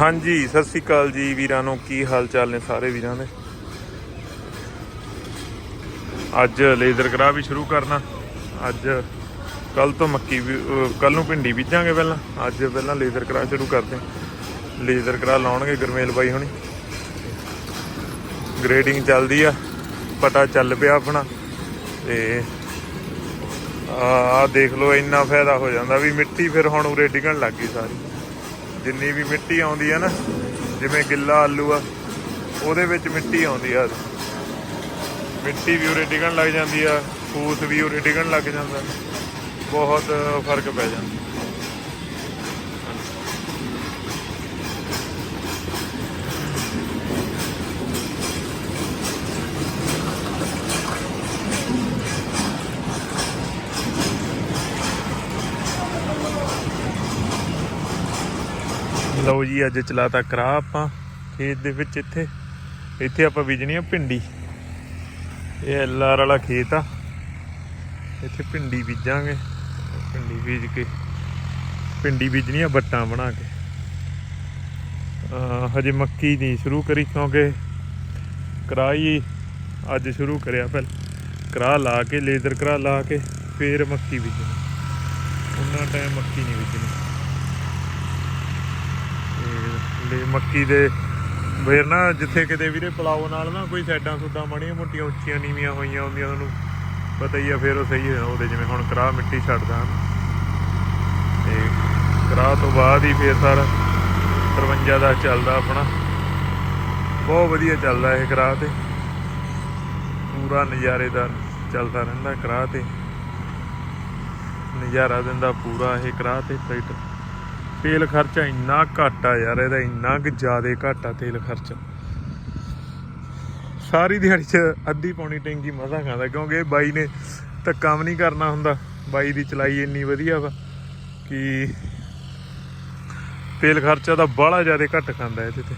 ਹਾਂਜੀ, ਸਤਿ ਸ੍ਰੀ ਅਕਾਲ ਜੀ ਵੀਰਾਂ ਨੂੰ। ਕੀ ਹਾਲ ਚਾਲ ਨੇ ਸਾਰੇ ਵੀਰਾਂ ਦੇ? ਅੱਜ ਲੇਜ਼ਰ ਕਰਾ ਵੀ ਸ਼ੁਰੂ ਕਰਨਾ। ਅੱਜ ਕੱਲ ਤੋਂ ਮੱਕੀ ਵੀ ਕੱਲ ਨੂੰ ਭਿੰਡੀ ਬੀਜਾਂਗੇ ਪਹਿਲਾਂ। ਅੱਜ ਪਹਿਲਾਂ ਲੇਜ਼ਰ ਕਰਾ ਸ਼ੁਰੂ ਕਰਦੇ ਲੇਜ਼ਰ ਕਰਾ ਲਾਉਣਗੇ ਗਰਮੇਲ ਬਾਈ ਹੁਣੀ। ਗ੍ਰੇਡਿੰਗ ਚੱਲਦੀ ਆ। ਪਤਾ ਚੱਲ ਪਿਆ ਆਪਣਾ। ਤੇ ਆ ਦੇਖ ਲਓ, ਇੰਨਾ ਫਾਇਦਾ ਹੋ ਜਾਂਦਾ ਵੀ ਮਿੱਟੀ ਫਿਰ ਹੁਣ ਉਰੇ ਡਿੱਗਣ ਲੱਗ ਗਈ ਸਾਰੀ। ਜਿੰਨੀ ਵੀ ਮਿੱਟੀ ਆਉਂਦੀ ਆ ਨਾ, ਜਿਵੇਂ ਗਿੱਲਾ ਆਲੂ ਆ, ਉਹਦੇ ਵਿੱਚ ਮਿੱਟੀ ਆਉਂਦੀ ਆ। ਮਿੱਟੀ ਵੀ ਉਰੇ ਡਿੱਗਣ ਲੱਗ ਜਾਂਦੀ ਆ, ਫੂਸ ਵੀ ਉਰੇ ਡਿੱਗਣ ਲੱਗ ਜਾਂਦਾ। ਬਹੁਤ ਫ਼ਰਕ ਪੈ ਜਾਂਦਾ। ਲਓ ਜੀ, ਅੱਜ ਚਲਾਤਾ ਕਰਾ ਆਪਾਂ, ਖੇਤ ਦੇ ਵਿੱਚ ਇੱਥੇ। ਇੱਥੇ ਆਪਾਂ ਬੀਜਣੀ ਆ ਭਿੰਡੀ। ਇਹ ਐਲਆਰ ਵਾਲਾ ਖੇਤ ਆ। ਇੱਥੇ ਭਿੰਡੀ ਬੀਜਾਂਗੇ। ਭਿੰਡੀ ਬੀਜ ਕੇ, ਭਿੰਡੀ ਬੀਜਣੀ ਆ ਬੱਟਾਂ ਬਣਾ ਕੇ। ਹਜੇ ਮੱਕੀ ਨਹੀਂ ਸ਼ੁਰੂ ਕਰੀ, ਕਿਉਂਕਿ ਕਰਾਈ ਅੱਜ ਸ਼ੁਰੂ ਕਰਿਆ ਪਹਿਲਾਂ। ਕਰਾ ਲਾ ਕੇ, ਲੇਜ਼ਰ ਕਰਾ ਲਾ ਕੇ, ਫੇਰ ਮੱਕੀ ਬੀਜਣੀ। ਉਹਨਾਂ ਟਾਈਮ ਮੱਕੀ ਨਹੀਂ ਬੀਜਣੀ। ਤੇ ਮੱਕੀ ਦੇ ਫੇਰ ਨਾ, ਜਿੱਥੇ ਕਿਤੇ ਵੀਰੇ ਪਲਾਓ ਨਾਲ ਨਾ ਕੋਈ ਸਾਈਡਾਂ ਸੁੱਡਾਂ ਮਾੜੀਆਂ ਮੋਟੀਆਂ ਉੱਚੀਆਂ ਨੀਵੀਆਂ ਹੋਈਆਂ ਹੁੰਦੀਆਂ ਤੁਹਾਨੂੰ ਪਤਾ ਹੀ ਆ, ਫੇਰ ਉਹ ਸਹੀ ਹੋ ਉਹਦੇ ਜਿਵੇਂ ਹੁਣ ਕਰਾ ਮਿੱਟੀ ਛੱਡਦਾ ਤੇ ਕਰਾ ਤੋਂ ਬਾਅਦ ਹੀ ਫੇਰ ਸਾਰਾ 53 ਦਾ ਚੱਲਦਾ ਆਪਣਾ। ਬਹੁਤ ਵਧੀਆ ਚੱਲਦਾ ਇਹ ਕਰਾ ਤੇ। ਪੂਰਾ ਨਜ਼ਾਰੇਦਾਰ ਚੱਲਦਾ ਰਹਿੰਦਾ ਕਰਾ ਤੇ। ਨਜ਼ਾਰਾ ਦਿੰਦਾ ਪੂਰਾ ਇਹ ਕਰਾ ਤੇ, ਟਰੈਕਟਰ। ਤੇਲ ਖਰਚਾ ਇੰਨਾ ਘੱਟ ਆ ਯਾਰ, ਇਹਦਾ ਇੰਨਾ ਕਿ ਜ਼ਿਆਦਾ ਘੱਟ ਆ ਤੇਲ ਖਰਚਾ। ਸਾਰੀ ਦਿਹਾੜੀ 'ਚ ਅੱਧੀ ਪੌਣੀ ਟੈਂਕੀ ਮਜ਼ਾ ਖਾਂਦਾ, ਕਿਉਂਕਿ ਇਹ ਬਾਈ ਨੇ ਤਾਂ ਕੰਮ ਨਹੀਂ ਕਰਨਾ ਹੁੰਦਾ। ਬਾਈ ਦੀ ਚਲਾਈ ਇੰਨੀ ਵਧੀਆ ਵਾ ਕਿ ਤੇਲ ਖਰਚਾ ਤਾਂ ਬਾਹਲਾ ਜ਼ਿਆਦਾ ਘੱਟ ਖਾਂਦਾ ਇਹਦੇ ਤੇ।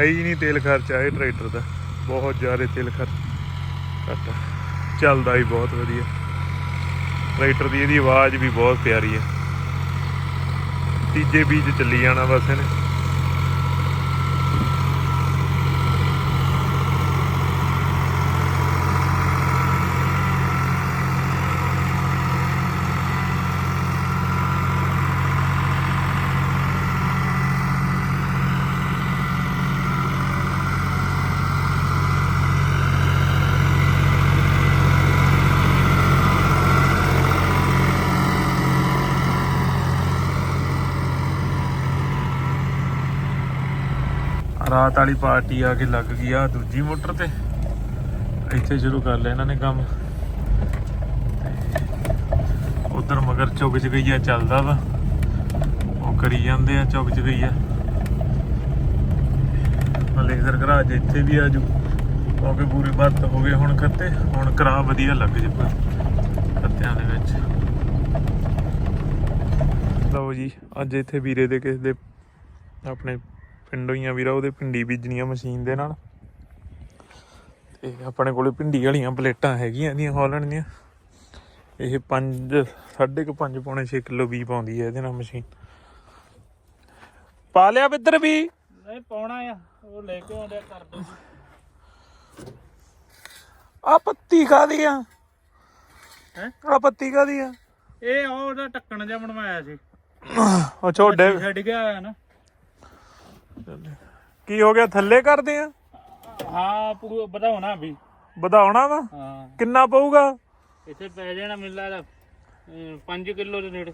ਹੈ ਹੀ ਨਹੀਂ ਤੇਲ ਖਰਚਾ ਇਹ ਟਰੈਕਟਰ ਦਾ, ਬਹੁਤ ਜ਼ਿਆਦਾ ਤੇਲ ਖਰਚ ਘੱਟ ਚੱਲਦਾ ਹੀ ਬਹੁਤ ਵਧੀਆ। ਟਰੈਕਟਰ ਦੀ ਇਹਦੀ ਆਵਾਜ਼ ਵੀ ਬਹੁਤ ਪਿਆਰੀ ਹੈ ਤੀਜੇ ਬੀਜ ਚੱਲੀ ਜਾਣਾ ਬਸ ਇਹਨੇ। ਰਾਤ ਵਾਲੀ ਪਾਰਟੀ ਆ ਕੇ ਲੱਗ ਗਈ ਆ ਦੂਜੀ ਮੋਟਰ ਤੇ। ਇੱਥੇ ਸ਼ੁਰੂ ਕਰ ਲਿਆ ਇਹਨਾਂ ਨੇ ਕੰਮ। ਉਧਰ ਮਗਰ ਚੁੱਕ ਚ ਗਈਆ ਚੱਲਦਾ ਵਾ। ਉਹ ਕਰੀ ਜਾਂਦੇ ਆ ਚੁੱਕ ਚ ਗਈਆ ਲੇਜ਼ਰ ਕਰਾ ਅੱਜ ਇੱਥੇ ਵੀ ਆਜੂ ਕਿਉਂਕਿ ਪੂਰੇ ਬੱਤ ਹੋ ਗਏ ਹੁਣ ਖੱਤੇ। ਹੁਣ ਕਰਾ ਵਧੀਆ ਲੱਗ ਜੇ ਖੱਤਿਆਂ ਦੇ ਵਿੱਚ। ਲਓ ਜੀ, ਅੱਜ ਇੱਥੇ ਵੀਰੇ ਦੇ ਕਿਸੇ ਦੇ ਆਪਣੇ ਪਿੰਡੋਂ ਹੀ ਆ ਵੀਰਾ ਉਹਦੇ ਭਿੰਡੀ ਬੀਜਣੀਆਂ ਮਸ਼ੀਨ ਦੇ ਨਾਲ। ਤੇ ਆਪਣੇ ਕੋਲੇ ਭਿੰਡੀ ਵਾਲੀਆਂ ਪਲੇਟਾਂ ਹੈਗੀਆਂ ਦੀਆਂ ਹਾਲੈਂਡ ਦੀਆਂ। ਇਹ 5 ਸਾਢੇ ਕੁ 5 ਪੌਣੇ 6 ਕਿਲੋ ਬੀ ਪਾਉਂਦੀ ਹੈ ਇਹਦੇ ਨਾਲ ਮਸ਼ੀਨ। ਪਾ ਲਿਆ ਬਿੱਦਰ ਵੀ? ਨਹੀਂ ਪਾਉਣਾ ਆ ਉਹ ਲੈ ਕੇ ਆਉਂਦੇ ਕਰ ਦੋ। ਆ ਪੱਤੀ ਕਾਦੀ ਆ? ਹੈਂ? ਆ ਪੱਤੀ ਕਾਦੀ ਆ? ਇਹ ਉਹਦਾ ਢੱਕਣ ਜਿਹਾ ਬਣਵਾਇਆ ਸੀ। ਉਹ ਛੋਡੇ ਛੱਡ ਗਿਆ ਆ ਨਾ। ਕੀ ਹੋ ਗਿਆ? ਥੱਲੇ ਕਰਦੇ ਆ? ਹਾਂ ਪੂਰਾ ਵਧਾਉਣਾ ਵੀ। ਵਧਾਉਣਾ ਵਾ? ਹਾਂ। ਕਿੰਨਾ ਪਊਗਾ? ਇੱਥੇ ਪੈ ਜਾਣਾ ਮੈਨੂੰ ਲੱਗਦਾ 5 ਕਿਲੋ ਦੇ ਨੇੜੇ।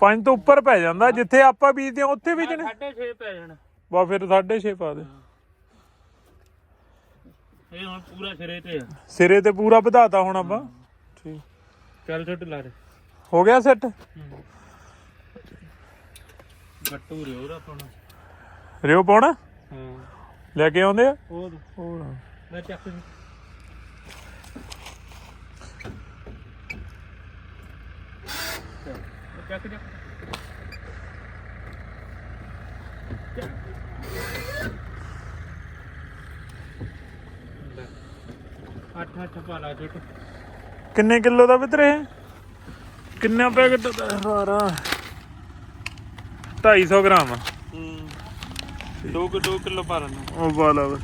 ਪੰਜ ਤੋਂ ਉੱਪਰ ਪੈ ਜਾਂਦਾ। ਜਿੱਥੇ ਆਪਾਂ ਬੀਜਦੇ ਆ ਉੱਥੇ ਬੀਜਣੇ 6.5 ਪੈ ਜਾਣਾ। ਵਾ ਫਿਰ 6.5 ਪਾ ਦੇ। ਇਹ ਹੁਣ ਪੂਰਾ ਸਿਰੇ ਤੇ ਆ। ਸਿਰੇ ਤੇ ਪੂਰਾ ਵਧਾਤਾ ਹੁਣ ਆਪਾਂ। ਠੀਕ। ਚੱਲ ਛੱਡ ਲਾ ਦੇ। ਹੋ ਗਿਆ ਸੈੱਟ? ਗੱਟੂ ਰਿਓ ਦਾ ਪਾਉਣਾ ਰਿਓ ਪਾਉਣਾ? ਹਾਂ। ਲੈ ਕੇ ਆਉਂਦੇ ਆ? ਉਹ ਦੇ। ਹੋਰ। ਮੈਂ ਚੱਕ ਦੀ ਚੱਕ ਚੱਕ ਅੱਠ ਅੱਠ ਪਾ ਲਾ ਛੋਟੂ ਕਿੰਨੇ ਕਿਲੋ ਦਾ ਵਿਤਰੇ ਕਿੰਨਾ ਪੈਕਟ ਦਾ ਸਾਰਾ 250 ਗ੍ਰਾਮ। ਹੂੰ। 2 2 ਕਿਲੋ ਭਰ ਲੈਣਾ ਉਹ ਵਾਲਾ ਵਾ।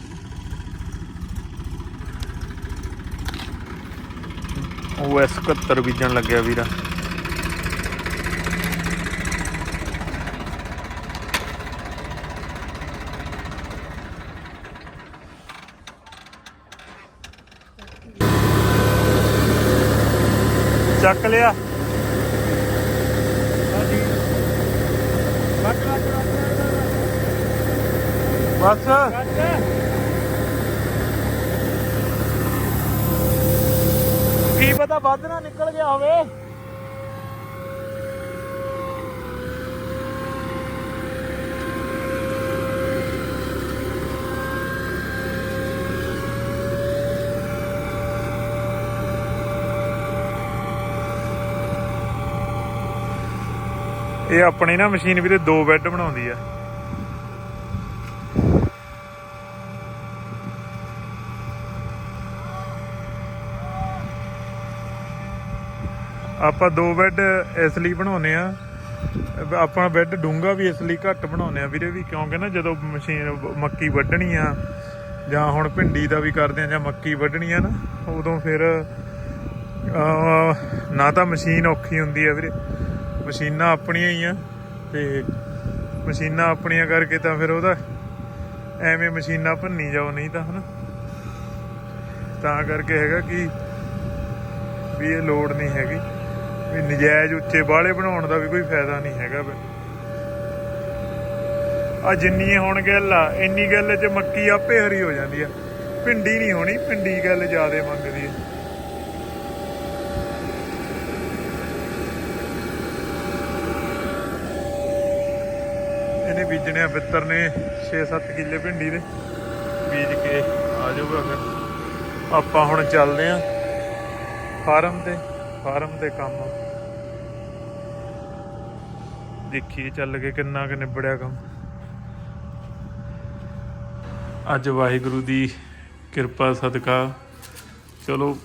ਉਹ ਐਸ 71 ਬੀਜਣ ਲੱਗਿਆ ਵੀਰਾ। ਚੱਕ ਲਿਆ। ਬਸ। ਕੀ ਪਤਾ ਵੱਧ ਨਾ ਨਿਕਲ ਗਿਆ ਹੋਵੇ। ਇਹ ਆਪਣੀ ਨਾ ਮਸ਼ੀਨ ਵੀਰੇ ਦੋ ਬੈੱਡ ਬਣਾਉਂਦੀ ਆ। ਆਪਾਂ ਦੋ ਬੈੱਡ ਇਸ ਲਈ ਬਣਾਉਨੇ ਆ ਆਪਾਂ ਬੈੱਡ ਡੂੰਗਾ ਵੀ ਇਸ ਲਈ ਘੱਟ ਬਣਾਉਨੇ ਆ ਵੀਰੇ ਵੀ, ਕਿਉਂਕਿ ਨਾ ਜਦੋਂ ਮਸ਼ੀਨ ਮੱਕੀ ਵੱਢਣੀ ਆ ਜਾਂ ਹੁਣ ਭਿੰਡੀ ਦਾ ਵੀ ਕਰਦੇ ਆ ਜਾਂ ਮੱਕੀ ਵੱਢਣੀ ਆ ਨਾ, ਉਦੋਂ ਫਿਰ ਨਾ ਤਾਂ ਮਸ਼ੀਨ ਔਖੀ ਹੁੰਦੀ ਆ ਵੀਰੇ। ਮਸ਼ੀਨਾਂ ਆਪਣੀਆਂ ਹੀ ਆ ਤੇ ਮਸ਼ੀਨਾਂ ਆਪਣੀਆਂ ਕਰਕੇ ਤਾਂ ਫਿਰ ਉਹਦਾ ਐਵੇਂ ਮਸ਼ੀਨਾਂ ਭੰਨੀ ਜਾਓ ਨਹੀਂ ਤਾਂ, ਹਨਾ। ਤਾਂ ਕਰਕੇ ਹੈਗਾ ਕਿ ਵੀ ਇਹ ਲੋੜ ਨਹੀਂ ਹੈਗੀ। ਵੀ ਨਜਾਇਜ਼ ਉੱਚੇ ਬਾਲੇ ਬਣਾਉਣ ਦਾ ਵੀ ਕੋਈ ਫਾਇਦਾ ਨਹੀਂ ਹੈਗਾ ਆ ਜਿੰਨੀ ਹੁਣ ਗੱਲ ਆ, ਇੰਨੀ ਗੱਲ 'ਚ ਮੱਕੀ ਆਪੇ ਹਰੀ ਹੋ ਜਾਂਦੀ ਆ। ਭਿੰਡੀ ਨਹੀਂ ਹੋਣੀ, ਭਿੰਡੀ ਗੱਲ ਜ਼ਿਆਦੇ ਮੰਗਦੀ ਆ। ਇਹਨੇ ਬੀਜਣੇ ਆ ਪਿੱਤਰ ਨੇ 6-7 ਕਿੱਲੇ ਭਿੰਡੀ ਦੇ। ਬੀਜ ਕੇ ਆ ਜਾਊਗਾ ਫਿਰ। ਆਪਾਂ ਹੁਣ ਚੱਲਦੇ ਆਂ ਫਾਰਮ ਤੇ। ਫਾਰਮ ਤੇ ਕੰਮ। ਦੇਖੀਏ ਚੱਲ ਕੇ ਕਿੰਨਾ ਕੁ ਨਿਬੜਿਆ ਕੰਮ। ਅੱਜ ਵਾਹਿਗੁਰੂ ਦੀ ਕਿਰਪਾ, ਸਦਕਾ। ਚਲੋ,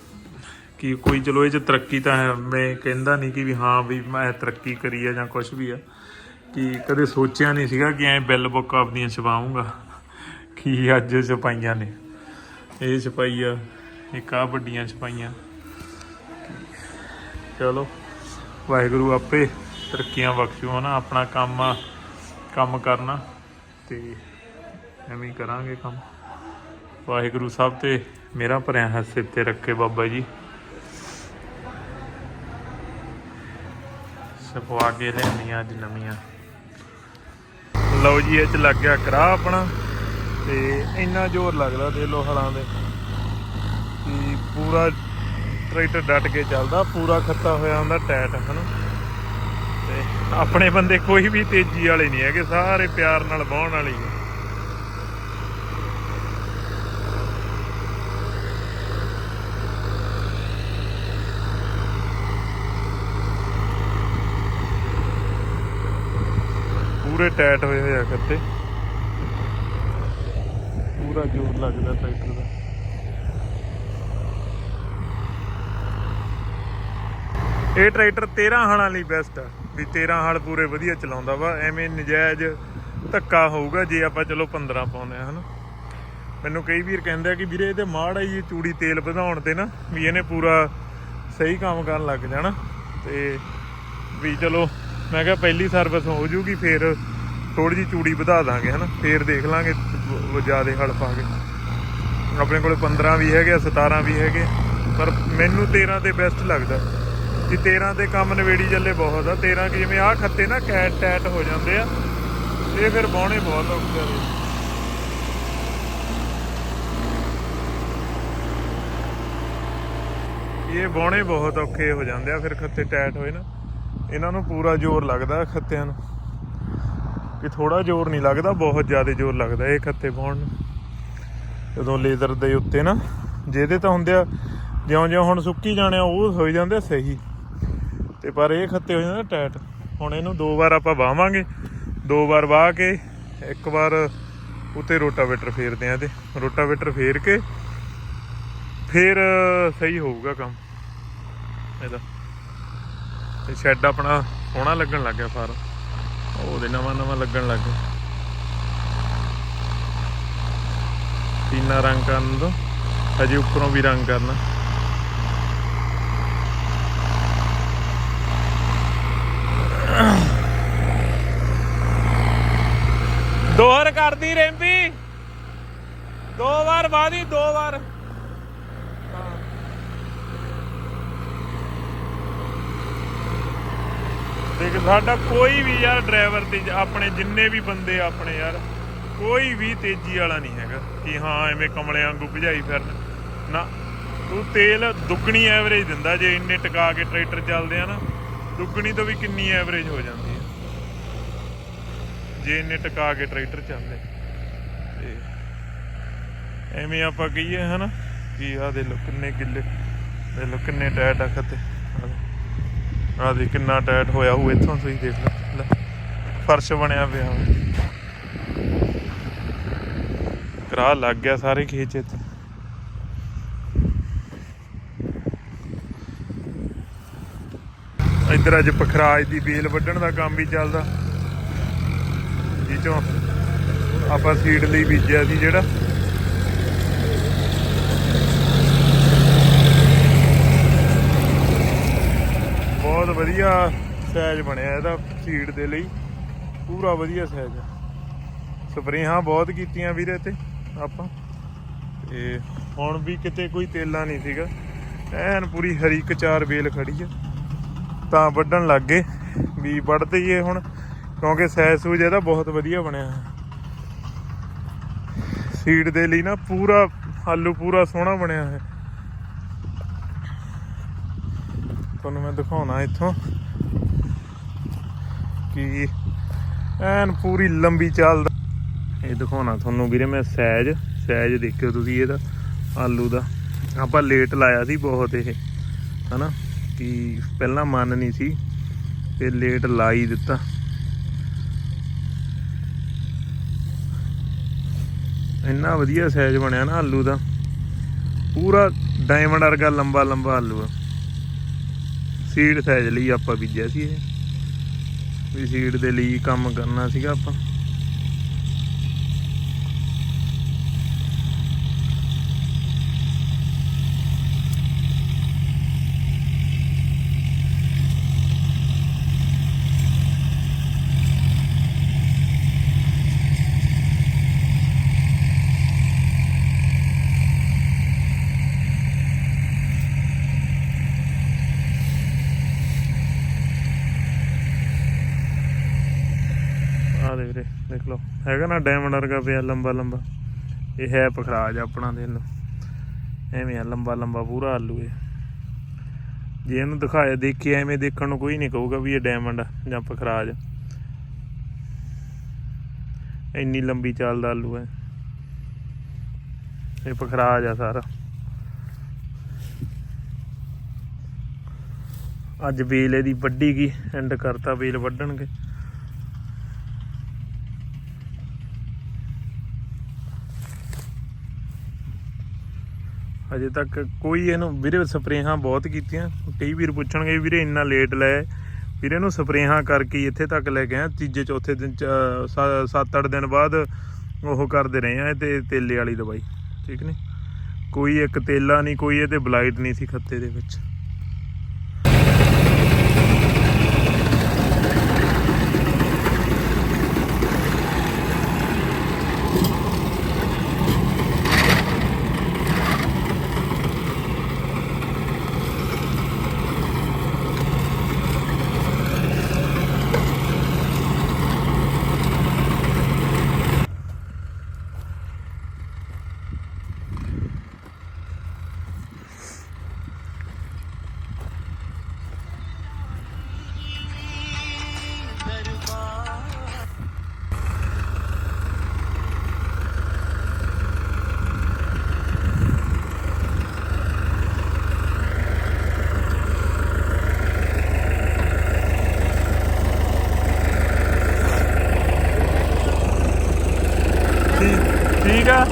ਕੀ ਕੋਈ ਚਲੋ ਇਹ ਚ ਤਰੱਕੀ ਤਾਂ ਹੈ, ਮੈਂ ਕਹਿੰਦਾ ਨਹੀਂ ਕਿ ਵੀ ਹਾਂ ਵੀ ਮੈਂ ਤਰੱਕੀ ਕਰੀ ਆ ਜਾਂ ਕੁਝ ਵੀ ਆ। ਕਿ ਕਦੇ ਸੋਚਿਆ ਨਹੀਂ ਸੀਗਾ ਕਿ ਐ ਬਿੱਲ ਬੁੱਕ ਆਪਦੀਆਂ ਛਪਾਉਂਗਾ ਕਿ ਅੱਜ ਛਪਾਈਆਂ ਨੇ। ਇਹ ਛਪਾਈ ਆ, ਇੱਕ ਆ ਵੱਡੀਆਂ ਛਪਾਈਆਂ। ਚਲੋ, ਵਾਹਿਗੁਰੂ ਆਪੇ ਤਰੱਕੀਆਂ ਬਖਸ਼ੂ ਨਾ ਆਪਣਾ ਕੰਮ ਕੰਮ ਕਰਨਾ ਤੇ ਐਵੇਂ ਹੀ ਕਰਾਂਗੇ ਕੰਮ। ਵਾਹਿਗੁਰੂ ਸਾਹਿਬ ਤੇ ਮੇਰਾ ਭਰਿਆ ਹੈ ਸਿਰ ਤੇ ਰੱਖੇ ਬਾਬਾ ਜੀ। ਸਪਵਾ ਕੇ ਲੈਣੀਆਂ ਅੱਜ ਨਵੀਆਂ। ਲਓ ਜੀ, ਇਹ ਚ ਲੱਗ ਗਿਆ ਕਰਾ ਆਪਣਾ ਤੇ ਇੰਨਾ ਜ਼ੋਰ ਲੱਗਦਾ ਦੇ ਲੋ ਹਲਾਂ ਦੇ। ਕਿ ਪੂਰਾ ਟਰੈਕਟਰ ਡਟ ਕੇ ਚੱਲਦਾ, ਪੂਰਾ ਖੱਤਾ ਹੋਇਆ ਹੁੰਦਾ ਟਾਇਟ ਹਨਾ? ਤੇ ਆਪਣੇ ਬੰਦੇ ਕੋਈ ਵੀ ਤੇਜ਼ੀ ਵਾਲੇ ਨਹੀਂ ਹੈਗੇ, ਸਾਰੇ ਪਿਆਰ ਨਾਲ ਵਾਹਣ ਵਾਲੇ ਹੀ ਪੂਰੇ ਟੈਟ ਹੋਏ ਹੋਏ ਆ ਖੱਤੇ। ਪੂਰਾ ਜ਼ੋਰ ਲੱਗਦਾ ਟਰੈਕਟਰ ਦਾ। ਇਹ ਟਰੈਕਟਰ 13 ਹਲਾਂ ਲਈ ਬੈਸਟ ਆ। ਵੀ 13 ਹਲ ਪੂਰੇ ਵਧੀਆ ਚਲਾਉਂਦਾ ਵਾ ਐਵੇਂ ਨਜਾਇਜ਼ ਧੱਕਾ ਹੋਊਗਾ ਜੇ ਆਪਾਂ ਚਲੋ 15 ਪਾਉਂਦੇ ਆ ਹਨਾ। ਮੈਨੂੰ ਕਈ ਵੀਰ ਕਹਿੰਦੇ ਆ ਕਿ ਵੀਰੇ ਇਹਦੇ ਮਾੜਾ ਹੀ ਚੂੜੀ ਤੇਲ ਵਧਾਉਣ ਤੇ ਨਾ ਵੀ ਇਹਨੇ ਪੂਰਾ ਸਹੀ ਕੰਮ ਕਰਨ ਲੱਗ ਜਾਣਾ। ਤੇ ਵੀ ਚਲੋ ਮੈਂ ਕਿਹਾ ਪਹਿਲੀ ਸਰਵਿਸ ਹੋ ਜੂਗੀ ਫਿਰ ਥੋੜੀ ਜੀ ਚੂੜੀ ਵਧਾ ਦਾਂਗੇ ਹਨਾ। ਫਿਰ ਦੇਖ ਲਾਂਗੇ ਜਿਆਦੇ ਹਲ ਪਾ ਕੇ। ਆਪਣੇ ਕੋਲ 15 ਵੀ ਹੈਗੇ ਆ, 17 ਵੀ ਹੈਗੇ ਪਰ ਮੈਨੂੰ 13 ਤੇ ਬੈਸਟ ਲੱਗਦਾ। ਕਿ 13 ਤੇ ਕੰਮ ਨਵੇੜੀ ਚੱਲੇ ਬਹੁਤ ਆ। 13 ਕਿ ਜਿਵੇਂ ਆਹ ਖੱਤੇ ਨਾ ਕੈਟ ਟੈਟ ਹੋ ਜਾਂਦੇ ਆ। ਇਹ ਫਿਰ ਬਾਉਣੇ ਬਹੁਤ ਔਖੇ ਆ। ਇਹ ਬਾਉਣੇ ਬਹੁਤ ਔਖੇ ਹੋ ਜਾਂਦੇ ਆ, ਫਿਰ ਖੱਤੇ ਟੈਟ ਹੋਏ ਨਾ। ਇਹਨਾਂ ਨੂੰ ਪੂਰਾ ਜ਼ੋਰ ਲੱਗਦਾ ਖੱਤਿਆਂ ਨੂੰ। ਕਿ ਥੋੜਾ ਜ਼ੋਰ ਨਹੀਂ ਲੱਗਦਾ, ਬਹੁਤ ਜ਼ਿਆਦਾ ਜ਼ੋਰ ਲੱਗਦਾ ਇਹ ਖੱਤੇ ਬਾਉਣ ਨੂੰ। ਜਦੋਂ ਲੇਜ਼ਰ ਦੇ ਉੱਤੇ ਨਾ, ਜਿਹਦੇ ਤਾਂ ਹੁੰਦੇ ਆ, ਜਿਉਂ-ਜਿਉਂ ਹੁਣ ਸੁੱਕੀ ਜਾਣੇ ਆ, ਉਹ ਹੋਈ ਜਾਂਦੇ ਆ ਸਹੀ। ਤੇ ਪਰ ਇਹ ਖੱਤੇ ਹੋ ਜਾਂਦੇ ਆ ਟਾਈਟ ਹੁਣ ਇਹਨੂੰ ਦੋ ਵਾਰ ਆਪਾਂ ਵਾਵਾਂਗੇ ਦੋ ਵਾਰ ਵਾਹ ਕੇ, ਇੱਕ ਵਾਰ ਉੱਤੇ ਰੋਟਾਵੇਟਰ ਫੇਰਦੇ ਆ ਤੇ ਰੋਟਾਵੇਟਰ ਫੇਰ ਕੇ, ਫਿਰ ਸਹੀ ਹੋਊਗਾ ਕੰਮ। ਇਹਦਾ। ਤੇ ਸ਼ੈੱਡ ਆਪਣਾ ਸੋਹਣਾ ਲੱਗਣ ਲੱਗ ਗਿਆ ਫਾਰਮ ਉਹਦੇ ਨਵਾਂ ਨਵਾਂ ਲੱਗਣ ਲੱਗ ਗਿਆ। ਸੀਨਾ ਰੰਗ ਕਰਨ ਤੋਂ। ਹਜੇ ਉੱਪਰੋਂ ਵੀ ਰੰਗ ਕਰਨਾ। ਦੋਹਰ ਕਰਦੀ ਰੈਂਪੀ ਦੋ ਵਾਰ ਬਾਦੀ ਦੋ ਵਾਰ। ਦੇਖ, ਸਾਡਾ ਕੋਈ ਵੀ ਯਾਰ ਡਰਾਈਵਰ ਤੇ ਆਪਣੇ ਜਿੰਨੇ ਵੀ ਬੰਦੇ ਆਪਣੇ ਯਾਰ, ਕੋਈ ਵੀ ਤੇਜ਼ੀ ਵਾਲਾ ਨਹੀਂ ਹੈਗਾ ਕਿ ਹਾਂ, ਐਵੇਂ ਕਮਲਿਆਂ ਵਾਂਗੂ ਭਜਾਈ ਫਿਰਨ। ਨਾ, ਤੂੰ ਤੇਲ ਦੁੱਗਣੀ ਐਵਰੇਜ ਦਿੰਦਾ ਜੇ ਇੰਨੇ ਟਿਕਾ ਕੇ ਟਰੈਕਟਰ ਚੱਲਦੇ ਆ ਨਾ। ਦੁੱਗਣੀ ਤੋਂ ਵੀ ਕਿੰਨੀ ਐਵਰੇਜ ਹੋ ਜਾਂਦੀ ਹੈ। ਜੇ ਇੰਨੇ ਟਿਕਾ ਕੇ ਟਰੈਕਟਰ ਚੱਲਦੇ। ਤੇ ਐਵੇਂ ਆਪਾਂ ਕਹੀਏ ਹਨਾ ਕਿ ਆ ਦੇ ਲੋ ਕਿੰਨੇ ਗਿੱਲੇ ਦੇ ਲੋ ਕਿੰਨੇ ਟਾਇਟ ਆ ਖੱਤੇ। ਆ ਦੇ ਕਿੰਨਾ ਟਾਇਟ ਹੋਇਆ ਉਹ ਇੱਥੋਂ ਤੁਸੀਂ ਦੇਖ ਲਓ। ਫਰਸ਼ ਬਣਿਆ ਪਿਆ ਵਾ। ਕਰਾ ਲੱਗ ਗਿਆ ਸਾਰੇ ਖੇਚ ਇੱਥੇ। ਇੱਧਰ ਅੱਜ ਪਖਰਾਜ ਦੀ ਬੇਲ ਵੱਢਣ ਦਾ ਕੰਮ ਵੀ ਚੱਲਦਾ। ਜੀ ਚੋਂ ਆਪਾਂ ਸੀਡ ਲਈ ਬੀਜਿਆ ਸੀ ਜਿਹੜਾ। ਬਹੁਤ ਵਧੀਆ ਸਾਈਜ਼ ਬਣਿਆ ਇਹਦਾ ਸੀਡ ਦੇ ਲਈ। ਪੂਰਾ ਵਧੀਆ ਸਾਈਜ਼ ਆ ਸਪਰੇਹਾਂ ਬਹੁਤ ਕੀਤੀਆਂ ਵੀਰੇ ਤੇ ਆਪਾਂ। ਤੇ ਹੁਣ ਵੀ ਕਿਤੇ ਕੋਈ ਤੇਲਾ ਨਹੀਂ ਸੀਗਾ। ਐਨ ਪੂਰੀ ਹਰੀ ਕਚਾਰ ਵੇਲ ਖੜੀ ਆ। ਤਾਂ ਵੱਢਣ ਲੱਗ ਗਏ। ਵੀ ਵੱਢਦੇ ਹੀ ਇਹ ਹੁਣ, ਕਿਉਂਕਿ ਸਾਈਜ਼ ਸੂਜ ਇਹਦਾ ਬਹੁਤ ਵਧੀਆ ਬਣਿਆ। ਸੀਡ ਦੇ ਲਈ ਨਾ ਪੂਰਾ ਆਲੂ ਪੂਰਾ ਸੋਹਣਾ ਬਣਿਆ ਹੈ ਤੁਹਾਨੂੰ ਮੈਂ ਦਿਖਾਉਣਾ ਇੱਥੋਂ ਕਿ ਐਨ ਪੂਰੀ ਲੰਬੀ ਚੱਲਦਾ ਇਹ ਦਿਖਾਉਣਾ ਤੁਹਾਨੂੰ ਵੀਰੇ ਮੈਂ ਸਾਈਜ਼ ਸਾਈਜ਼ ਦੇਖਿਓ ਤੁਸੀਂ ਇਹਦਾ, ਆਲੂ ਦਾ। ਆਪਾਂ ਲੇਟ ਲਾਇਆ ਸੀ ਬਹੁਤ ਇਹ, ਹਨਾ? ਕਿ ਪਹਿਲਾਂ ਮਨ ਨਹੀਂ ਸੀ ਤੇ ਲੇਟ ਲਾ ਹੀ ਦਿੱਤਾ। ਇੰਨਾ ਵਧੀਆ ਸਾਈਜ਼ ਬਣਿਆ ਨਾ ਆਲੂ ਦਾ। ਪੂਰਾ ਡਾਇਮੰਡ ਵਰਗਾ ਲੰਬਾ ਲੰਬਾ ਆਲੂ ਆ। ਸੀਡ ਸਾਈਜ਼ ਲਈ ਆਪਾਂ ਬੀਜਿਆ ਸੀ ਇਹ। ਵੀ ਸੀਡ ਦੇ ਲਈ ਕੰਮ ਕਰਨਾ ਸੀਗਾ ਆਪਾਂ ਆ ਦੇ ਵੀਰੇ ਦੇਖ ਲਓ। ਹੈਗਾ ਨਾ ਡਾਇਮੰਡ ਵਰਗਾ ਪਿਆ ਲੰਬਾ ਲੰਬਾ। ਇਹ ਹੈ ਪਖਰਾਜ ਆਪਣਾ ਦੇ ਲਓ। ਐਵੇਂ ਆ, ਲੰਬਾ ਲੰਬਾ ਪੂਰਾ ਆਲੂ ਇਹ। ਜੇ ਇਹਨੂੰ ਦਿਖਾਇਆ, ਦੇਖਿਆ, ਐਵੇਂ ਦੇਖਣ ਨੂੰ ਕੋਈ ਨਹੀਂ ਕਹੂਗਾ ਵੀ ਇਹ ਡਾਇਮੰਡ ਆ ਜਾਂ ਪਖਰਾਜ। ਇੰਨੀ ਲੰਬੀ ਚਾਲ ਦਾ ਆਲੂ ਹੈ। ਇਹ ਪਖਰਾਜ ਆ ਸਾਰਾ। ਅੱਜ ਬੇਲ ਇਹਦੀ ਵੱਡੀ ਗਈ ਐਂਡ ਕਰਤਾ ਬੇਲ ਵੱਢਣਗੇ। ਅਜੇ ਤੱਕ ਕੋਈ ਇਹਨੂੰ, ਵੀਰੇ ਸਪਰੇਹਾਂ ਬਹੁਤ ਕੀਤੀਆਂ। ਕਈ ਵੀਰ ਪੁੱਛਣਗੇ ਵੀਰੇ ਇੰਨਾ ਲੇਟ ਲੈ। ਵੀਰੇ ਨੂੰ ਸਪਰੇਹਾਂ ਕਰਕੇ ਇੱਥੇ ਤੱਕ ਲੈ ਕੇ ਆ ਤੀਜੇ, ਚੌਥੇ ਦਿਨ 7-8 ਦਿਨ ਬਾਅਦ ਉਹ ਕਰਦੇ ਰਹੇ ਆ ਤੇ ਤੇਲੇ ਵਾਲੀ ਦਵਾਈ। ਠੀਕ ਨੇ? ਕੋਈ ਇੱਕ ਤੇਲਾ ਨਹੀਂ ਕੋਈ ਇਹਦੇ ਬਲਾਈਟ ਨਹੀਂ ਸੀ ਖੱਤੇ ਦੇ ਵਿੱਚ ਠੀਕ ਠੀਕ ਆ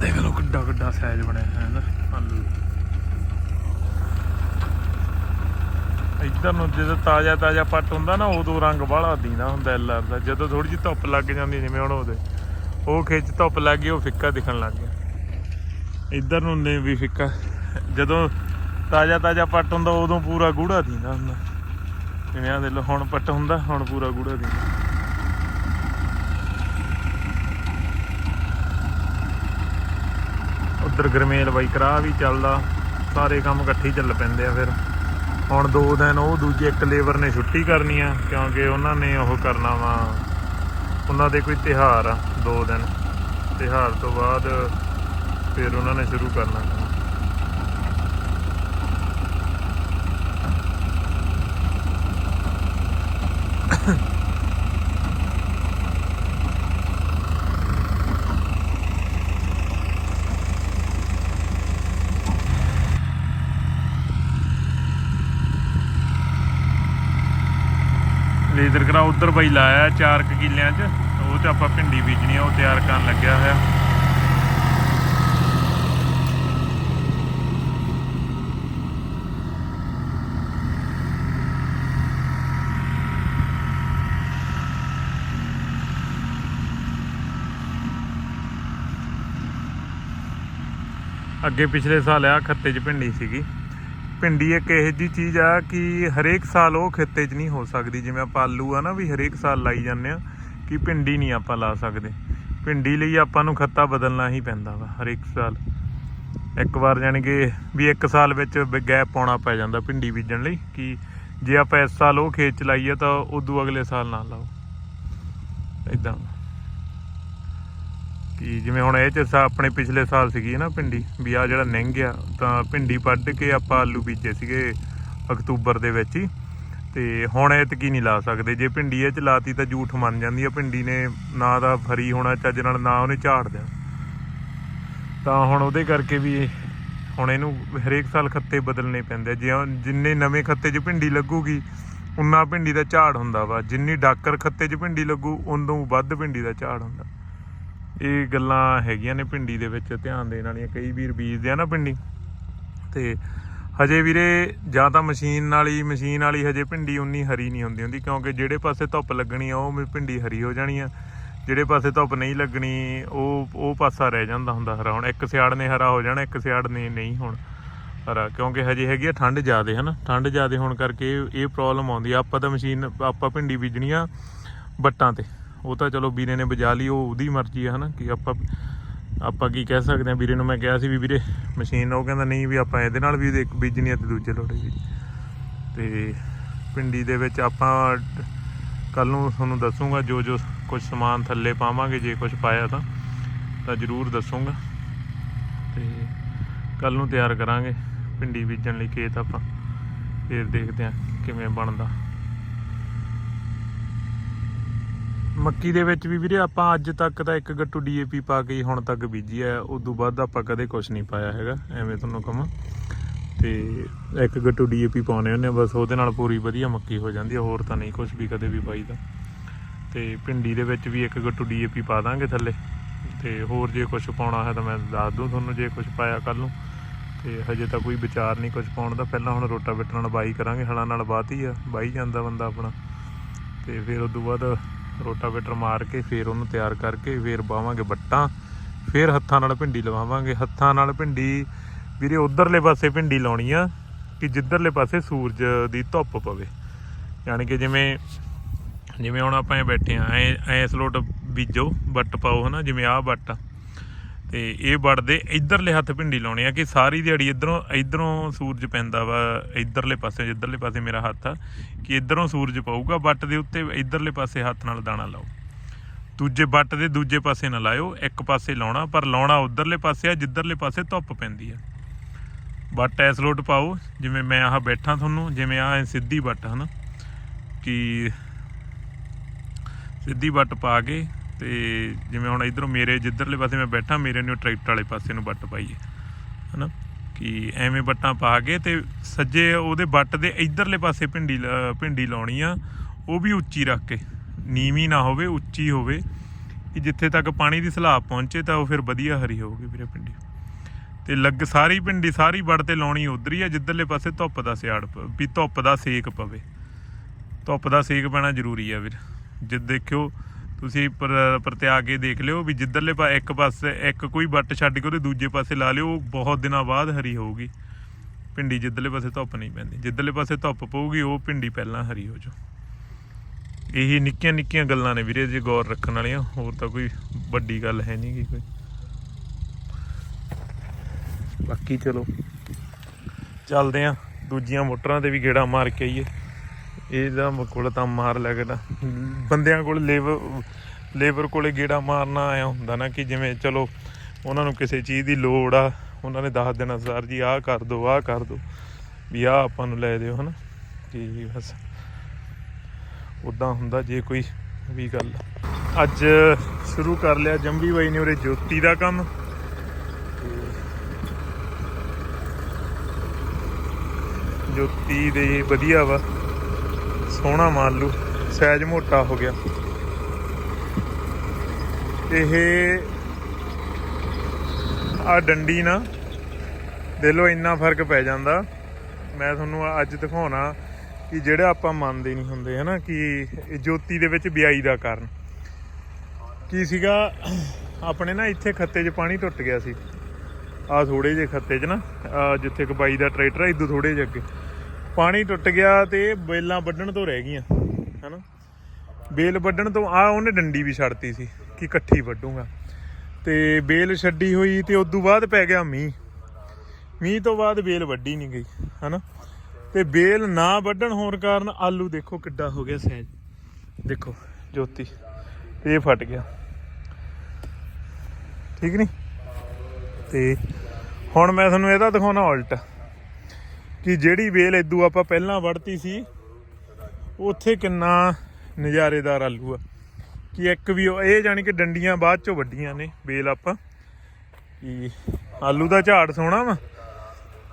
ਦੇਖ ਲਓ ਕਿੱਡਾ ਕਿੱਡਾ ਸਾਈਜ਼ ਬਣਿਆ ਹੈ ਨਾ ਆਲੂ ਇੱਧਰ ਨੂੰ ਜਦੋਂ ਤਾਜ਼ਾ ਤਾਜ਼ਾ ਪੱਟ ਹੁੰਦਾ ਨਾ, ਉਦੋਂ ਰੰਗ ਬਾਹਲਾ ਦੀਨਾ ਹੁੰਦਾ ਐਲਰ ਦਾ। ਜਦੋਂ ਥੋੜੀ ਜਿਹੀ ਧੁੱਪ ਲੱਗ ਜਾਂਦੀ ਜਿਵੇਂ ਹੁਣ ਉਹਦੇ। ਉਹ ਖਿੱਚ ਧੁੱਪ ਲੱਗ ਗਈ, ਉਹ ਫਿੱਕਾ ਦਿਖਣ ਲੱਗ ਗਿਆ। ਇੱਧਰ ਨੂੰ ਨੇ ਵੀ ਫਿੱਕਾ। ਜਦੋਂ ਤਾਜ਼ਾ ਤਾਜ਼ਾ ਪੱਟ ਹੁੰਦਾ, ਉਦੋਂ ਪੂਰਾ ਗੂੜਾ ਦੀਨਾ ਹੁੰਦਾ। ਜਿਵੇਂ ਆ ਦੇ ਲਓ, ਹੁਣ ਪੱਟ ਹੁੰਦਾ, ਹੁਣ ਪੂਰਾ ਗੂੜਾ ਦੀਨਾ। ਉਧਰ ਗਰਮੇਲ ਬਾਈ ਕਰਾ ਵੀ ਚੱਲਦਾ। ਸਾਰੇ ਕੰਮ ਇਕੱਠੇ ਹੀ ਚੱਲ ਪੈਂਦੇ ਆ ਫਿਰ। ਹੁਣ ਦੋ ਦਿਨ ਉਹ ਦੂਜੇ ਇੱਕ ਲੇਬਰ ਨੇ ਛੁੱਟੀ ਕਰਨੀ ਆ, ਕਿਉਂਕਿ ਉਹਨਾਂ ਨੇ ਉਹ ਕਰਨਾ ਵਾ, ਉਹਨਾਂ ਦੇ ਕੋਈ ਤਿਹਾਰ ਆ, ਦੋ ਦਿਨ ਤਿਹਾਰ ਤੋਂ ਬਾਅਦ ਫਿਰ ਉਹਨਾਂ ਨੇ ਸ਼ੁਰੂ ਕਰਨਾ ਕੰਮ। ਲੇਜ਼ਰ ਕਰਾ, ਉਧਰ ਬਈ ਲਾਇਆ 4 ਕਿੱਲਿਆਂ 'ਚ, ਉਹ ਤੇ ਆਪਾਂ ਭਿੰਡੀ ਬੀਜਣੀ ਆ, ਉਹ ਤਿਆਰ ਕਰਨ ਲੱਗਿਆ ਹੋਇਆ। ਅੱਗੇ ਪਿਛਲੇ ਸਾਲ ਆ ਖੱਤੇ 'ਚ ਭਿੰਡੀ ਸੀਗੀ। ਭਿੰਡੀ ਇੱਕ ਇਹੋ ਜੀ ਚੀਜ਼ ਆ ਕਿ ਹਰੇਕ ਸਾਲ ਉਹ ਖੇਤੇ 'ਚ ਨਹੀਂ ਹੋ ਸਕਦੀ, ਜਿਵੇਂ ਆਪਾਂ ਆਲੂ ਆ ਨਾ ਵੀ ਹਰੇਕ ਸਾਲ ਲਾਈ ਜਾਂਦੇ ਆ, ਕਿ ਭਿੰਡੀ ਨਹੀਂ ਆਪਾਂ ਲਾ ਸਕਦੇ। ਭਿੰਡੀ ਲਈ ਆਪਾਂ ਨੂੰ ਖੱਤਾ ਬਦਲਣਾ ਹੀ ਪੈਂਦਾ ਵਾ ਹਰੇਕ ਸਾਲ। ਇੱਕ ਵਾਰ ਜਾਣੀ ਕਿ ਵੀ ਇੱਕ ਸਾਲ ਵਿੱਚ ਗੈਪ ਪਾਉਣਾ ਪੈ ਜਾਂਦਾ ਭਿੰਡੀ ਬੀਜਣ ਲਈ, ਕਿ ਜੇ ਆਪਾਂ ਇਸ ਸਾਲ ਉਹ ਖੇਤ ਚ ਲਾਈਏ ਤਾਂ ਉਦੋਂ ਅਗਲੇ ਸਾਲ ਨਾ ਲਾਓ। ਇਦਾਂ ਕਿ ਜਿਵੇਂ ਹੁਣ ਇਹ ਚ ਸਾ- ਆਪਣੇ ਪਿਛਲੇ ਸਾਲ ਸੀਗੀ ਨਾ ਭਿੰਡੀ, ਵੀ ਆ ਜਿਹੜਾ ਨਿੰਗ ਆ, ਤਾਂ ਭਿੰਡੀ ਵੱਢ ਕੇ ਆਪਾਂ ਆਲੂ ਬੀਜੇ ਸੀਗੇ ਅਕਤੂਬਰ ਦੇ ਵਿੱਚ ਹੀ। ਤੇ ਹੁਣ ਇਹ ਕੀ ਨਹੀਂ ਲਾ ਸਕਦੇ। ਜੇ ਭਿੰਡੀ ਇਹ ਚ ਲਾਤੀ ਤਾਂ ਝੂਠ ਮੰਨ ਜਾਂਦੀ ਆ, ਭਿੰਡੀ ਨੇ ਨਾ ਤਾਂ ਫਰੀ ਹੋਣਾ, ਚੱਜ ਨਾਲ ਨਾ ਉਹਨੇ ਝਾੜ ਦੇਣਾ। ਤਾਂ ਹੁਣ ਉਹਦੇ ਕਰਕੇ ਵੀ ਹੁਣ ਇਹਨੂੰ ਹਰੇਕ ਸਾਲ ਖੱਤੇ ਬਦਲਣੇ ਪੈਂਦੇ ਆ। ਜੇ ਜਿੰਨੇ ਨਵੇਂ ਖੱਤੇ 'ਚ ਭਿੰਡੀ ਲੱਗੂਗੀ, ਉਨਾ ਭਿੰਡੀ ਦਾ ਝਾੜ ਹੁੰਦਾ ਵਾ। ਜਿੰਨੀ ਡਾਕਰ ਖੱਤੇ 'ਚ ਭਿੰਡੀ ਲੱਗੂ, ਉਦੋਂ ਵੱਧ ਭਿੰਡੀ ਦਾ ਝਾੜ ਹੁੰਦਾ। ਇਹ ਗੱਲਾਂ ਹੈਗੀਆਂ ਨੇ ਭਿੰਡੀ ਦੇ ਵਿੱਚ, ਧਿਆਨ ਦੇਣ ਵਾਲੀਆਂ ਕਈ ਵੀਰ ਬੀਜਦੇ ਆ ਨਾ ਭਿੰਡੀ ਤੇ ਹਜੇ ਵੀਰੇ, ਜਾਂ ਤਾਂ ਮਸ਼ੀਨ ਵਾਲੀ ਮਸ਼ੀਨ ਵਾਲੀ ਹਜੇ ਭਿੰਡੀ ਉਨੀ ਹਰੀ ਨਹੀਂ ਹੁੰਦੀ ਹੁੰਦੀ, ਕਿਉਂਕਿ ਜਿਹੜੇ ਪਾਸੇ ਧੁੱਪ ਲੱਗਣੀ ਆ, ਉਹ ਵੀ ਭਿੰਡੀ ਹਰੀ ਹੋ ਜਾਣੀ ਆ। ਜਿਹੜੇ ਪਾਸੇ ਧੁੱਪ ਨਹੀਂ ਲੱਗਣੀ, ਉਹ ਉਹ ਪਾਸਾ ਰਹਿ ਜਾਂਦਾ ਹੁੰਦਾ ਹਰਾ। ਹੁਣ ਇੱਕ ਸਿਆੜ ਨੇ ਹਰਾ ਹੋ ਜਾਣਾ, ਇੱਕ ਸਿਆੜ ਨੇ ਨਹੀਂ ਹੁਣ ਹਰਾ, ਕਿਉਂਕਿ ਹਜੇ ਹੈਗੀ ਆ ਠੰਡ ਜ਼ਿਆਦੇ, ਹਨਾ? ਠੰਡ ਜ਼ਿਆਦੇ ਹੋਣ ਕਰਕੇ ਇਹ- ਇਹ ਪ੍ਰੋਬਲਮ ਆਉਂਦੀ ਆ। ਆਪਾਂ ਤਾਂ ਮਸ਼ੀਨ, ਆਪਾਂ ਭਿੰਡੀ ਬੀਜਣੀ ਆ ਬੱਟਾਂ ਤੇ। ਉਹ ਤਾਂ ਚਲੋ ਵੀਰੇ ਨੇ ਬਜਾ ਲਈ, ਉਹ ਉਹਦੀ ਮਰਜ਼ੀ ਆ ਹਨਾ, ਕਿ ਆਪਾਂ ਆਪਾਂ ਕੀ ਕਹਿ ਸਕਦੇ ਆ? ਵੀਰੇ ਨੂੰ ਮੈਂ ਕਿਹਾ ਸੀ ਵੀ ਵੀਰੇ, ਮਸ਼ੀਨ ਉਹ ਕਹਿੰਦਾ ਨਹੀਂ ਵੀ ਆਪਾਂ ਇਹਦੇ ਨਾਲ ਵੀ ਇੱਕ ਬੀਜਣੀ ਆ ਤੇ ਦੂਜੇ ਲੋੜੇ ਵੀ ਤੇ ਪਿੰਡੀ ਦੇ ਵਿੱਚ ਆਪਾਂ ਕੱਲ ਨੂੰ ਤੁਹਾਨੂੰ ਦੱਸੂਗਾ, ਜੋ ਜੋ ਕੁਝ ਸਮਾਨ ਥੱਲੇ ਪਾਵਾਂਗੇ, ਜੇ ਕੁਝ ਪਾਇਆ ਤਾਂ ਤਾਂ ਜ਼ਰੂਰ ਦੱਸੂਗਾ। ਤੇ ਕੱਲ ਨੂੰ ਤਿਆਰ ਕਰਾਂਗੇ, ਪਿੰਡੀ ਬੀਜਣ ਲਈ ਖੇਤ ਆਪਾਂ। ਫਿਰ ਦੇਖਦੇ ਆ ਕਿਵੇਂ ਬਣਦਾ। ਮੱਕੀ ਦੇ ਵਿੱਚ ਵੀ ਵੀਰੇ ਆਪਾਂ ਅੱਜ ਤੱਕ ਤਾਂ ਇੱਕ ਗੱਟੂ ਡੀਏਪੀ ਪਾ ਕੇ ਹੀ ਹੁਣ ਤੱਕ ਬੀਜੀ ਹੈ ਤੋਂ ਬਾਅਦ ਆਪਾਂ ਕਦੇ ਕੁਝ ਨਹੀਂ ਪਾਇਆ ਹੈਗਾ, ਐਵੇਂ ਤੁਹਾਨੂੰ ਕਹਾਂ। ਤੇ ਇੱਕ ਗੱਟੂ ਡੀਏਪੀ ਪਾਉਣੇ ਹੁੰਦੇ ਆ, ਬਸ ਉਹਦੇ ਨਾਲ ਪੂਰੀ ਵਧੀਆ ਮੱਕੀ ਹੋ ਜਾਂਦੀ ਹੈ ਹੋਰ ਤਾਂ ਨਹੀਂ ਕੁਝ ਵੀ ਕਦੇ ਵੀ ਪਾਈਦਾ ਤੇ ਭਿੰਡੀ ਦੇ ਵਿੱਚ ਵੀ ਇੱਕ ਗੱਟੂ ਡੀਏਪੀ ਪਾ ਦਾਂਗੇ ਥੱਲੇ, ਤੇ ਹੋਰ ਜੇ ਕੁਝ ਪਾਉਣਾ ਹੈ ਤਾਂ ਮੈਂ ਦੱਸ ਦੂੰ ਤੁਹਾਨੂੰ, ਜੇ ਕੁਝ ਪਾਇਆ ਕੱਲ ਨੂੰ। ਤੇ ਹਜੇ ਤਾਂ ਕੋਈ ਵਿਚਾਰ ਨਹੀਂ ਕੁਝ ਪਾਉਣ ਦਾ, ਪਹਿਲਾਂ ਹੁਣ ਰੋਟਾਵੇਟਰ ਨਾਲ ਬਾਈ ਕਰਾਂਗੇ, ਹਲਾਂ ਨਾਲ ਬਾਤੀ ਆ, ਬਾਈ ਜਾਂਦਾ ਬੰਦਾ ਆਪਣਾ। ਤੇ ਫਿਰ ਉਸ ਤੋਂ ਬਾਅਦ ਰੋਟਾਵੇਟਰ ਮਾਰ ਕੇ ਫਿਰ ਉਹਨੂੰ ਤਿਆਰ ਕਰਕੇ ਫਿਰ ਬਾਵਾਂਗੇ ਬੱਟਾਂ, ਫਿਰ ਹੱਥਾਂ ਨਾਲ ਭਿੰਡੀ ਲਵਾਵਾਂਗੇ। ਹੱਥਾਂ ਨਾਲ ਭਿੰਡੀ, ਵੀਰੇ ਉਧਰਲੇ ਪਾਸੇ ਭਿੰਡੀ ਲਾਉਣੀ ਆ ਕਿ ਜਿੱਧਰਲੇ ਪਾਸੇ ਸੂਰਜ ਦੀ ਧੁੱਪ ਪਵੇ। ਯਾਨੀ ਕਿ ਜਿਵੇਂ ਜਿਵੇਂ ਹੁਣ ਆਪਾਂ ਐ ਬੈਠੇ ਆ, ਐ ਐ ਸਲੋਟ ਬੀਜੋ, ਬੱਟ ਪਾਓ ਹਨਾ, ਜਿਵੇਂ ਆਹ ਬੱਟ ਆ। ਤੇ ਇਹ ਬੱਟ ਦੇ ਇਧਰਲੇ ਹੱਥ ਭਿੰਡੀ ਲਾਉਣੀ ਆ ਕਿ ਸਾਰੀ ਦਿਹਾੜੀ ਇਧਰੋਂ ਇਧਰੋਂ ਸੂਰਜ ਪੈਂਦਾ ਵਾ, ਇਧਰਲੇ ਪਾਸੇ ਜਿੱਧਰਲੇ ਪਾਸੇ ਮੇਰਾ ਹੱਥ ਆ, ਕਿ ਇਧਰੋਂ ਸੂਰਜ ਪਾਊਗਾ ਬੱਟ ਦੇ ਉੱਤੇ ਇਧਰਲੇ ਪਾਸੇ ਹੱਥ ਨਾਲ ਦਾਣਾ ਲਾਓ। ਦੂਜੇ ਬੱਟ ਦੇ ਦੂਜੇ ਪਾਸੇ ਨਾ ਲਾਇਓ, ਇੱਕ ਪਾਸੇ ਲਾਉਣਾ, ਪਰ ਲਾਉਣਾ ਉਧਰਲੇ ਪਾਸੇ ਆ, ਜਿੱਧਰਲੇ ਪਾਸੇ ਧੁੱਪ ਪੈਂਦੀ ਆ। ਬੱਟ ਐਸ ਲੋਟ ਪਾਓ, ਜਿਵੇਂ ਮੈਂ ਆਹ ਬੈਠਾ ਤੁਹਾਨੂੰ, ਜਿਵੇਂ ਆਹ ਸਿੱਧੀ ਬੱਟ ਹਨਾ, ਕਿ ਸਿੱਧੀ ਬੱਟ ਪਾ ਕੇ ਤੇ ਜਿਵੇਂ ਹੁਣ ਇਧਰੋਂ ਮੇਰੇ ਜਿੱਧਰਲੇ ਪਾਸੇ ਮੈਂ ਬੈਠਾ, ਮੇਰੇ ਨੂੰ ਟਰੈਕਟਰ ਵਾਲੇ ਪਾਸੇ ਨੂੰ ਵੱਟ ਪਾਈਏ ਹਨਾ? ਕਿ ਐਵੇਂ ਵੱਟਾਂ ਪਾ ਕੇ ਤੇ ਸੱਜੇ ਉਹਦੇ ਵੱਟ ਦੇ ਇਧਰਲੇ ਪਾਸੇ ਭਿੰਡੀ ਲ- ਭਿੰਡੀ ਲਾਉਣੀ ਆ, ਉਹ ਵੀ ਉੱਚੀ ਰੱਖ ਕੇ। ਨੀਵੀਂ ਨਾ ਹੋਵੇ, ਉੱਚੀ ਹੋਵੇ। ਕਿ ਜਿੱਥੇ ਤੱਕ ਪਾਣੀ ਦੀ ਸਲਾਬ ਪਹੁੰਚੇ ਤਾਂ ਉਹ ਫਿਰ ਵਧੀਆ ਹਰੀ ਹੋਊਗੀ ਵੀਰੇ ਭਿੰਡੀ। ਤੇ ਲੱਗ ਸਾਰੀ ਭਿੰਡੀ, ਸਾਰੀ ਵੜ ਤੇ ਲਾਉਣੀ ਉਧਰ ਹੀ ਆ, ਜਿੱਧਰਲੇ ਪਾਸੇ ਧੁੱਪ ਦਾ ਸਿਆੜ ਪ- ਵੀ ਧੁੱਪ ਦਾ ਸੇਕ ਪਵੇ। ਧੁੱਪ ਦਾ ਸੇਕ ਪੈਣਾ ਜ਼ਰੂਰੀ ਆ ਵੀਰ। ਜਿੱਦ ਦੇਖਿਓ ਤੁਸੀਂ ਪਰਤਿਆ ਕੇ ਦੇਖ ਲਿਓ ਵੀ ਜਿੱਧਰਲੇ ਪਾ, ਇੱਕ ਪਾਸੇ, ਇੱਕ ਕੋਈ ਵੱਟ ਛੱਡ ਕੇ ਉਹਦੇ ਦੂਜੇ ਪਾਸੇ ਲਾ ਲਿਓ, ਉਹ ਬਹੁਤ ਦਿਨਾਂ ਬਾਅਦ ਹਰੀ ਹੋਊਗੀ। ਪਿੰਡੀ ਜਿੱਧਰਲੇ ਪਾਸੇ ਧੁੱਪ ਨਹੀਂ ਪੈਂਦੀ। ਜਿੱਧਰਲੇ ਪਾਸੇ ਧੁੱਪ ਪਊਗੀ, ਉਹ ਪਿੰਡੀ ਪਹਿਲਾਂ ਹਰੀ ਹੋ ਜਾਊ। ਇਹੀ ਨਿੱਕੀਆਂ ਨਿੱਕੀਆਂ ਗੱਲਾਂ ਨੇ ਵੀਰੇ, ਜੇ ਗੌਰ ਰੱਖਣ ਵਾਲੀਆਂ, ਹੋਰ ਤਾਂ ਕੋਈ ਵੱਡੀ ਗੱਲ ਹੈ ਨਹੀਂ ਕੋਈ। ਬਾਕੀ ਚਲੋ, ਚੱਲਦੇ ਆ। ਦੂਜੀਆਂ ਮੋਟਰਾਂ ਤੇ ਵੀ ਗੇੜਾ ਮਾਰ ਕੇ ਆਈਏ। ਇਹਦਾ ਕੋਲ ਤਾਂ ਮਾਰ ਲੈ ਗੇੜਾ ਬੰਦਿਆਂ ਕੋਲ ਲੇਬਰ ਲੇਬਰ ਕੋਲੇ ਗੇੜਾ ਮਾਰਨਾ ਆਇਆ ਹੁੰਦਾ ਨਾ ਕਿ ਜਿਵੇਂ ਚਲੋ ਉਹਨਾਂ ਨੂੰ ਕਿਸੇ ਚੀਜ਼ ਦੀ ਲੋੜ ਆ ਉਹਨਾਂ ਨੇ ਦੱਸ ਦੇਣਾ ਸਰ ਜੀ ਆਹ ਕਰ ਦਿਓ ਆਹ ਕਰ ਦਿਓ ਵੀ ਆਹ ਆਪਾਂ ਨੂੰ ਲੈ ਦਿਓ ਹਨਾ? ਕਿ ਬਸ। ਉਦਾਂ ਹੁੰਦਾ ਜੇ ਕੋਈ ਵੀ ਗੱਲ। ਅੱਜ ਸ਼ੁਰੂ ਕਰ ਲਿਆ ਜੰਬੀ ਬਾਈ ਨੇ ਉਰੇ ਜੋਤੀ ਦਾ ਕੰਮ। ਜੋਤੀ ਦੇ ਵਧੀਆ ਵਾ। ਸੋਹਣਾ ਮੰਨ ਲੂ ਸਾਈਜ਼ ਮੋਟਾ ਹੋ ਗਿਆ। ਇਹ ਆ ਡੰਡੀ ਨਾ ਦੇ ਲੋ ਇੰਨਾ ਫ਼ਰਕ ਪੈ ਜਾਂਦਾ। ਮੈਂ ਤੁਹਾਨੂੰ ਅੱਜ ਦਿਖਾਉਣਾ ਕਿ ਜਿਹੜਾ ਆਪਾਂ ਮੰਨਦੇ ਨਹੀਂ ਹੁੰਦੇ, ਹਨਾ, ਕਿ ਜੋਤੀ ਦੇ ਵਿੱਚ ਵਿਆਈ ਦਾ ਕਾਰਨ। ਕੀ ਸੀਗਾ, ਆਪਣੇ ਨਾ ਇੱਥੇ ਖੱਤੇ 'ਚ ਪਾਣੀ ਟੁੱਟ ਗਿਆ ਸੀ। ਆ ਥੋੜੇ ਜਿਹੇ ਖੱਤੇ 'ਚ ਨਾ, ਆਹ ਜਿੱਥੇ ਕਿ ਬਾਈ ਦਾ ਟਰੈਕਟਰ ਆ ਇਦੋਂ ਥੋੜੇ ਜਿਹੇ ਅੱਗੇ। ਪਾਣੀ ਟੁੱਟ ਗਿਆ ਤੇ ਬੇਲਾਂ ਵੱਢਣ ਤੋਂ ਰਹਿ ਗਈਆਂ, ਹਨਾ? ਬੇਲ ਵੱਢਣ ਤੋਂ ਆ ਉਹਨੇ ਡੰਡੀ ਵੀ ਛੱਡਤੀ ਸੀ ਕਿ ਇਕੱਠੀ ਵੱਢੂਗਾ। ਤੇ ਬੇਲ ਛੱਡੀ ਹੋਈ ਤੇ ਉਦੋਂ ਬਾਅਦ ਪੈ ਗਿਆ ਮੀਂਹ। ਮੀਂਹ ਤੋਂ ਬਾਅਦ ਬੇਲ ਵੱਢੀ ਨਹੀਂ ਗਈ, ਹਨਾ? ਤੇ ਬੇਲ ਨਾ ਵੱਢਣ ਹੋਣ ਕਾਰਨ ਆਲੂ ਦੇਖੋ ਕਿੱਡਾ ਹੋ ਗਿਆ ਸੈਜ ਦੇਖੋ, ਜੋਤੀ, ਇਹ ਫਟ ਗਿਆ। ਠੀਕ ਨਹੀਂ ਤੇ ਹੁਣ ਮੈਂ ਤੁਹਾਨੂੰ ਇਹਦਾ ਦਿਖਾਉਣਾ ਉਲਟ। ਕਿ ਜਿਹੜੀ ਵੇਲ ਇਦੋਂ ਆਪਾਂ ਪਹਿਲਾਂ ਵੜਤੀ ਸੀ, ਉੱਥੇ ਕਿੰਨਾ ਨਜ਼ਾਰੇਦਾਰ ਆਲੂ ਆ। ਕਿ ਇੱਕ ਵੀ ਇਹ ਜਾਨੀ ਕਿ ਡੰਡੀਆਂ ਬਾਅਦ ਚੋਂ ਵੱਡੀਆਂ ਨੇ ਵੇਲ ਆਪਾਂ। ਕਿ ਆਲੂ ਦਾ ਝਾੜ ਸੋਹਣਾ ਵਾ।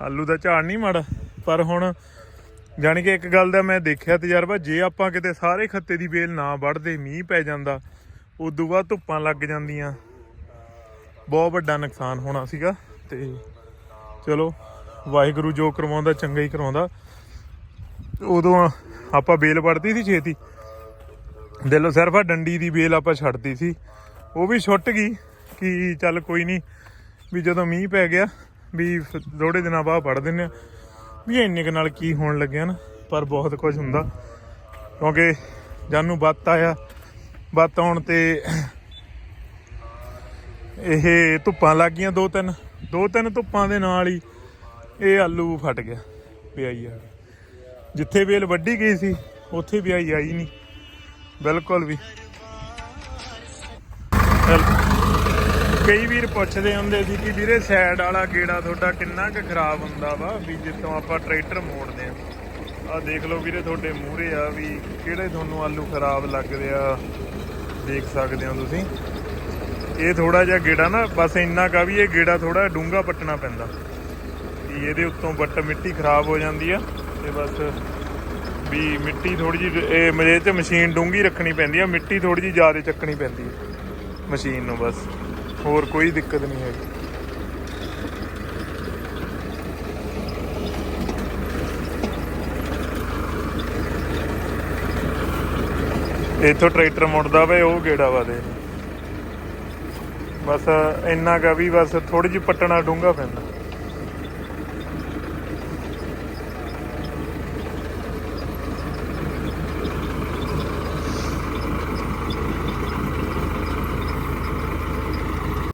ਆਲੂ ਦਾ ਝਾੜ ਨਹੀਂ ਮਾੜਾ। ਪਰ ਹੁਣ ਜਾਨੀ ਕਿ ਇੱਕ ਗੱਲ ਦਾ ਮੈਂ ਦੇਖਿਆ ਤਜਰਬਾ, ਜੇ ਆਪਾਂ ਕਿਤੇ ਸਾਰੇ ਖੱਤੇ ਦੀ ਵੇਲ ਨਾ ਵੱਢਦੇ ਮੀਂਹ ਪੈ ਜਾਂਦਾ, ਉਦੋਂ ਬਾਅਦ ਧੁੱਪਾਂ ਲੱਗ ਜਾਂਦੀਆਂ। ਬਹੁਤ ਵੱਡਾ ਨੁਕਸਾਨ ਹੋਣਾ ਸੀਗਾ ਤੇ ਚਲੋ ਵਾਹਿਗੁਰੂ ਜੋ ਕਰਵਾਉਂਦਾ, ਚੰਗਾ ਹੀ ਕਰਵਾਉਂਦਾ। ਉਦੋਂ ਆਪਾਂ ਬੇਲ ਵੜਦੀ ਸੀ ਛੇਤੀ। ਦਿਲੋਂ ਸਿਰਫ ਆ ਡੰਡੀ ਦੀ ਬੇਲ ਆਪਾਂ ਛੱਡਦੀ ਸੀ। ਉਹ ਵੀ ਛੁੱਟ ਗਈ ਕਿ ਚੱਲ ਕੋਈ ਨਹੀਂ, ਵੀ ਜਦੋਂ ਮੀਂਹ ਪੈ ਗਿਆ, ਵੀ ਫਿਰ ਥੋੜੇ ਦਿਨਾਂ ਬਾਅਦ ਵੜ ਦਿੰਨੇ ਆ ਵੀ ਇੰਨੇ ਕੁ ਨਾਲ ਕੀ ਹੋਣ ਲੱਗਿਆ ਨਾ, ਪਰ ਬਹੁਤ ਕੁਝ ਹੁੰਦਾ। ਕਿਉਂਕਿ ਜਾਨੂੰ ਬੱਤ ਆਇਆ ਬੱਤ ਆਉਣ ਤੇ ਇਹ ਧੁੱਪਾਂ ਲੱਗ ਗਈਆਂ ਦੋ ਤਿੰਨ ਦੋ ਤਿੰਨ ਧੁੱਪਾਂ ਦੇ ਨਾਲ ਹੀ। ਇਹ ਆਲੂ ਫਟ ਗਿਆ ਪਿਆਈ ਆ। ਜਿੱਥੇ ਵੇਲ ਵੱਢੀ ਗਈ ਸੀ, ਉੱਥੇ ਪਿਆਈ ਆਈ ਨਹੀਂ। ਬਿਲਕੁਲ ਵੀ। ਕਈ ਵੀਰ ਪੁੱਛਦੇ ਹੁੰਦੇ ਸੀ ਕਿ ਵੀਰੇ ਸਾਈਡ ਵਾਲਾ ਗੇੜਾ ਤੁਹਾਡਾ ਕਿੰਨਾ ਕੁ ਖਰਾਬ ਹੁੰਦਾ ਵਾ, ਵੀ ਜਿੱਥੋਂ ਆਪਾਂ ਟਰੈਕਟਰ ਮੋੜਦੇ ਆ। ਆ ਦੇਖ ਲਓ ਵੀਰੇ ਤੁਹਾਡੇ ਮੂਹਰੇ ਆ ਵੀ ਕਿਹੜੇ ਤੁਹਾਨੂੰ ਆਲੂ ਖਰਾਬ ਲੱਗਦੇ ਆ। ਦੇਖ ਸਕਦੇ ਹੋ ਤੁਸੀਂ। ਇਹ ਥੋੜਾ ਜਿਹਾ ਗੇੜਾ ਨਾ, ਬਸ ਇੰਨਾ ਕਾ ਵੀ ਇਹ ਗੇੜਾ ਥੋੜਾ ਡੂੰਗਾ ਪੱਟਣਾ ਪੈਂਦਾ। ਵੀ ਇਹਦੇ ਉੱਤੋਂ ਬੱਟ ਮਿੱਟੀ ਖਰਾਬ ਹੋ ਜਾਂਦੀ ਆ ਤੇ ਬਸ ਵੀ ਮਿੱਟੀ ਥੋੜੀ ਜਿਹੀ ਇਹ ਮਜੇ ਤੇ ਮਸ਼ੀਨ ਡੂੰਗੀ ਰੱਖਣੀ ਪੈਂਦੀ ਆ, ਮਿੱਟੀ ਥੋੜੀ ਜਿਹੀ ਜ਼ਿਆਦਾ ਚੱਕਣੀ ਪੈਂਦੀ ਹੈ ਮਸ਼ੀਨ ਨੂੰ ਬਸ। ਹੋਰ ਕੋਈ ਦਿੱਕਤ ਨਹੀਂ ਹੈਗੀ। ਇੱਥੋਂ ਟਰੈਕਟਰ ਮੁੜਦਾ ਵੇ, ਉਹ ਗੇੜਾ ਵਾ ਦੇ। ਬਸ ਇੰਨਾ ਕਾ ਵੀ ਬਸ ਥੋੜੀ ਜਿਹੀ ਪੱਟਣਾ ਡੂੰਗਾ ਪੈਂਦਾ।